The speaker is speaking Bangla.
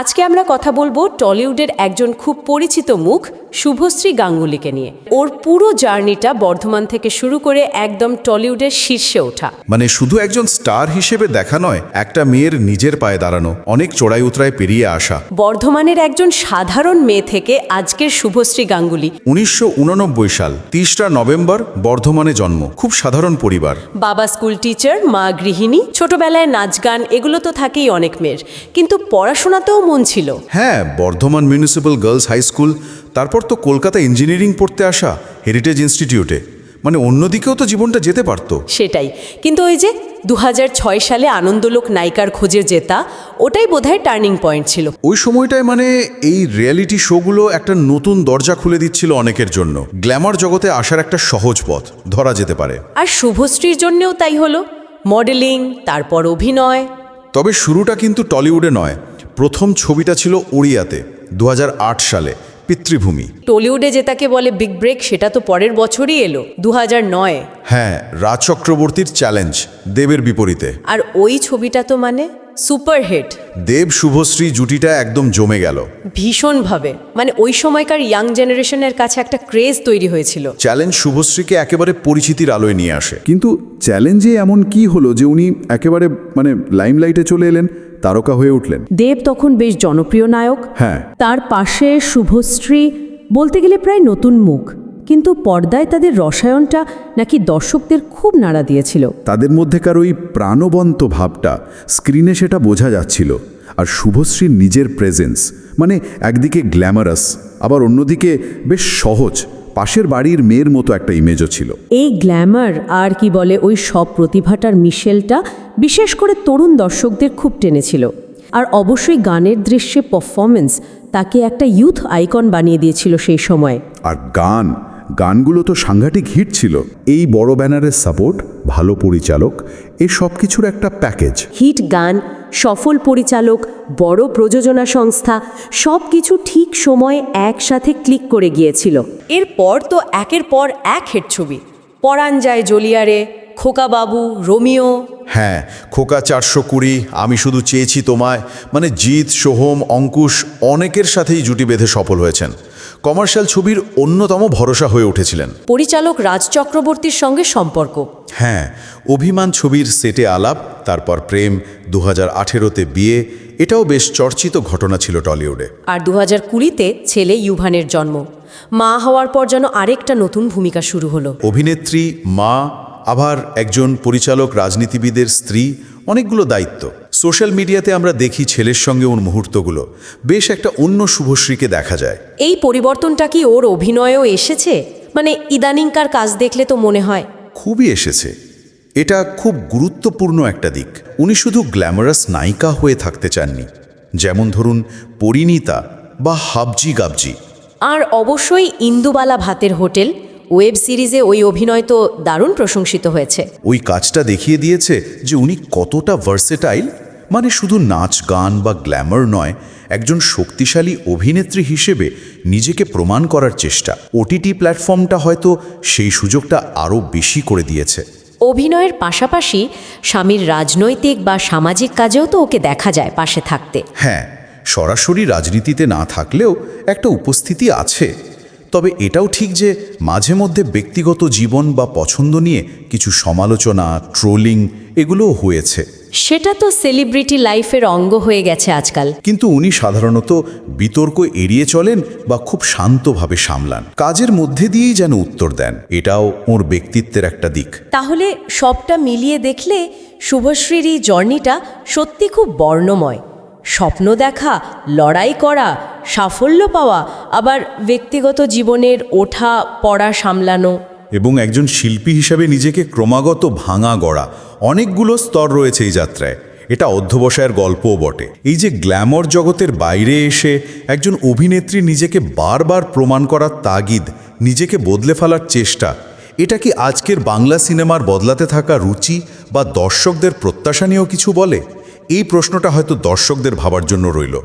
আজকে আমরা কথা বলব টলিউডের একজন খুব পরিচিত মুখ শুভশ্রী গাঙ্গুলিকে নিয়ে। ওর পুরো জার্নিটা বর্ধমান থেকে শুরু করে একদম টলিউডের শীর্ষে ওঠা। মানে শুধু একজন স্টার হিসেবে দেখা নয় একটা মেয়ের নিজের পায়ে দাঁড়ানো অনেক চড়াই উতরায় পেরিয়ে আসা। বর্ধমানের একজন সাধারণ মেয়ে থেকে আজকের শুভশ্রী গাঙ্গুলি। উনিশশো সাল তিরিশটা নভেম্বর বর্ধমানে জন্ম। খুব সাধারণ পরিবার। বাবা স্কুল টিচার মা গৃহিণী ছোটবেলায় নাচ গান এগুলো তো থাকেই অনেক মেয়ের। কিন্তু পড়াশোনাতেও মন ছিল। হ্যাঁ Bardhaman municipal girls high school তারপর তো কলকাতা ইঞ্জিনিয়ারিং পড়তে আসা হেরিটেজ ইনস্টিটিউটে মানে অন্যদিকেও তো জীবনটা যেতে পারতো। সেটাই। কিন্তু ওই যে দু হাজার ছয় সালে আনন্দলোক নায়িকার খোঁজে জেতা ওটাই বোধহয় টার্নিং পয়েন্ট ছিল। ওই সময়টায় মানে এই রিয়েলিটি শোগুলো একটা নতুন দরজা খুলে দিচ্ছিল অনেকের জন্য। গ্ল্যামার জগতে আসার একটা সহজ পথ ধরা যেতে পারে। আর শুভশ্রীর জন্যেও তাই হলো। মডেলিং তারপর অভিনয়। তবে শুরুটা কিন্তু টলিউডে নয়। প্রথম ছবিটা ছিল ওড়িয়াতে দু হাজার আট সালে। পিতৃভূমি। টলিউডে জেতাকে বলে বিগ ব্রেক সেটা তো পরের বছরই এলো দু নয়। হ্যাঁ রাজ চক্রবর্তীর চ্যালেঞ্জ দেবের বিপরীতে। আর ওই ছবিটা তো মানে সুপারহিট। দেব শুভশ্রী জুটিটা একদম জমে গেল। ভীষণভাবে। মানে ওই সময়কার ইয়াং জেনারেশনের কাছে একটা ক্রেজ তৈরি হয়েছিল। চ্যালেঞ্জ শুভশ্রীকে একেবারে পরিচিতির আলোয় নিয়ে আসে। কিন্তু চ্যালেঞ্জে এমন কি হলো যে উনি একেবারে মানে লাইমলাইটে চলে এলেন? তারকা হয়ে উঠলেন। দেব তখন বেশ জনপ্রিয় নায়ক। হ্যাঁ। তার পাশে শুভশ্রী বলতে গেলে প্রায় নতুন মুখ। কিন্তু পর্দায় তাদের রসায়নটা নাকি দর্শকদের খুব নাড়া দিয়েছিল। তাদের মধ্যেকার ওই প্রাণবন্ত ভাবটা স্ক্রিনে সেটা বোঝা যাচ্ছিল। আর শুভশ্রীর নিজের প্রেজেন্স মানে একদিকে গ্ল্যামারাস আবার অন্যদিকে বেশ সহজ পাশের বাড়ির মেয়ের মতো একটা ইমেজও ছিল। এই গ্ল্যামার আর কি বলে ওই সব প্রতিভাটার মিশেলটা বিশেষ করে তরুণ দর্শকদের খুব টেনেছিল। আর অবশ্যই গানের দৃশ্যে পারফরমেন্স তাকে একটা ইউথ আইকন বানিয়ে দিয়েছিল সেই সময়। আর গান গানগুলো তো সাংঘাতিক হিট ছিল। এই বড় ব্যানারের সাপোর্ট ভালো পরিচালক এ সব কিছুর একটা প্যাকেজ হিট গান সফল পরিচালক বড় প্রযোজনা সংস্থা সব কিছু ঠিক সময়ে একসাথে ক্লিক করে গিয়েছিল। এরপর তো একের পর এক হেড ছবি। পরাণ যায় জলিয়ারে খোকাবাবু রোমিও হ্যাঁ খোকা চারশো কুড়ি আমি শুধু চেয়েছি তোমায়। মানে জিৎ সোহম অঙ্কুশ অনেকের সাথেই জুটি বেঁধে সফল হয়েছেন। কমার্শিয়াল ছবির অন্যতম ভরসা হয়ে উঠেছিলেন। পরিচালক রাজ চক্রবর্তীর সঙ্গে সম্পর্ক। হ্যাঁ অভিমান ছবির সেটে আলাপ তারপর প্রেম দু হাজার আঠেরোতে বিয়ে এটাও বেশ চর্চিত ঘটনা ছিল টলিউডে। আর দু হাজার কুড়িতে ছেলে ইউভানের জন্ম। মা হওয়ার পর যেন আরেকটা নতুন ভূমিকা শুরু হলো। অভিনেত্রী মা আবার একজন পরিচালক রাজনীতিবিদের স্ত্রী অনেকগুলো দায়িত্ব। সোশ্যাল মিডিয়াতে আমরা দেখি ছেলের সঙ্গে ওর মুহূর্তগুলো। বেশ একটা অন্য শুভশ্রীকে দেখা যায়। এই পরিবর্তনটা কি ওর অভিনয়েও এসেছে? মানে ইদানিংকার কাজ দেখলে তো মনে হয়। খুবই এসেছে। এটা খুব গুরুত্বপূর্ণ একটা দিক। উনি শুধু গ্ল্যামারাস নায়িকা হয়ে থাকতে চাননি। যেমন ধরুন পরিণীতা বা হাবজি গাবজি। আর অবশ্যই ইন্দুবালা ভাতের হোটেল ওয়েব সিরিজে ওই অভিনয় তো দারুণ প্রশংসিত হয়েছে। ওই কাজটা দেখিয়ে দিয়েছে যে উনি কতটা ভার্সেটাইল মানে শুধু নাচ গান বা গ্ল্যামার নয় একজন শক্তিশালী অভিনেত্রী হিসেবে নিজেকে প্রমাণ করার চেষ্টা। ওটিটি প্ল্যাটফর্মটা হয়তো সেই সুযোগটা আরও বেশি করে দিয়েছে। অভিনয়ের পাশাপাশি স্বামীর রাজনৈতিক বা সামাজিক কাজেও তো ওকে দেখা যায় পাশে থাকতে। হ্যাঁ সরাসরি রাজনীতিতে না থাকলেও একটা উপস্থিতি আছে। তবে এটাও ঠিক যে মাঝে মধ্যে ব্যক্তিগত জীবন বা পছন্দ নিয়ে কিছু সমালোচনা ট্রোলিং এগুলোও হয়েছে। সেটা তো সেলিব্রিটি লাইফের অঙ্গ হয়ে গেছে আজকাল। কিন্তু উনি সাধারণত বিতর্ক এড়িয়ে চলেন বা খুব শান্তভাবে সামলান। কাজের মধ্যে দিয়েই যেন উত্তর দেন। এটাও ওর ব্যক্তিত্বের একটা দিক। তাহলে সবটা মিলিয়ে দেখলে শুভশ্রীর এই জার্নিটা সত্যি খুব বর্ণময়। স্বপ্ন দেখা, লড়াই করা, সাফল্য পাওয়া, আবার ব্যক্তিগত জীবনের ওঠা, পড়া সামলানো। এবং একজন শিল্পী হিসাবে নিজেকে ক্রমাগত ভাঙা গড়া। অনেকগুলো স্তর রয়েছে এই যাত্রায়। এটা অধ্যবসায়ের গল্পও বটে। এই যে গ্ল্যামর জগতের বাইরে এসে একজন অভিনেত্রী নিজেকে বারবার প্রমাণ করার তাগিদ, নিজেকে বদলে ফেলার চেষ্টা, এটা কি আজকের বাংলা সিনেমার বদলাতে থাকা রুচি বা দর্শকদের প্রত্যাশা নিয়েও কিছু বলে? এই প্রশ্নটা হয়তো দর্শকদের ভাবার জন্য রইল।